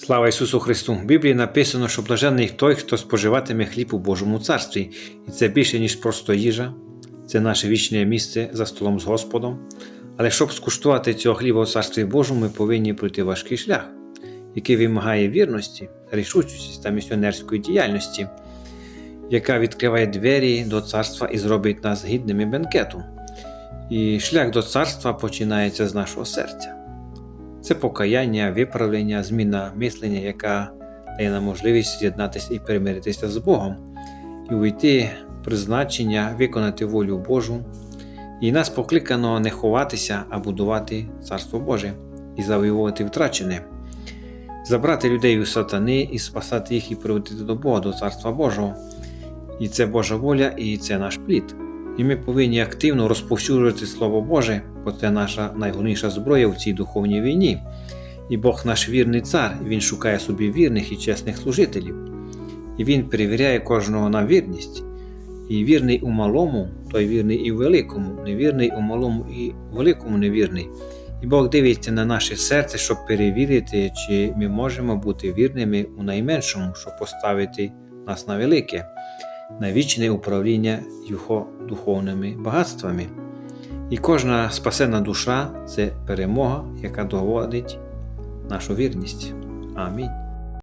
Слава Ісусу Христу! В Біблії написано, що блаженний той, хто споживатиме хліб у Божому царстві. І це більше, ніж просто їжа, це наше вічне місце за столом з Господом. Але щоб скуштувати цього хліба у Царстві Божому, ми повинні пройти важкий шлях, який вимагає вірності, рішучості та місіонерської діяльності, яка відкриває двері до царства і зробить нас гідними бенкету. І шлях до царства починається з нашого серця. Це покаяння, виправлення, зміна мислення, яка дає нам можливість з'єднатися і перемиритися з Богом, і увійти в призначення, виконати волю Божу. І нас покликано не ховатися, а будувати Царство Боже і завоювати втрачене, забрати людей у сатани і спасати їх і приводити до Бога, до Царства Божого. І це Божа воля, і це наш плід. І ми повинні активно розповсюджувати Слово Боже, бо це наша найголовніша зброя в цій духовній війні. І Бог наш вірний цар, Він шукає собі вірних і чесних служителів. І Він перевіряє кожного на вірність. І вірний у малому, той вірний і в великому, невірний у малому і великому невірний. І Бог дивиться на наше серце, щоб перевірити, чи ми можемо бути вірними у найменшому, щоб поставити нас на велике на вічне управління Його духовними багатствами. І кожна спасена душа це перемога, яка доводить нашу вірність. Амінь.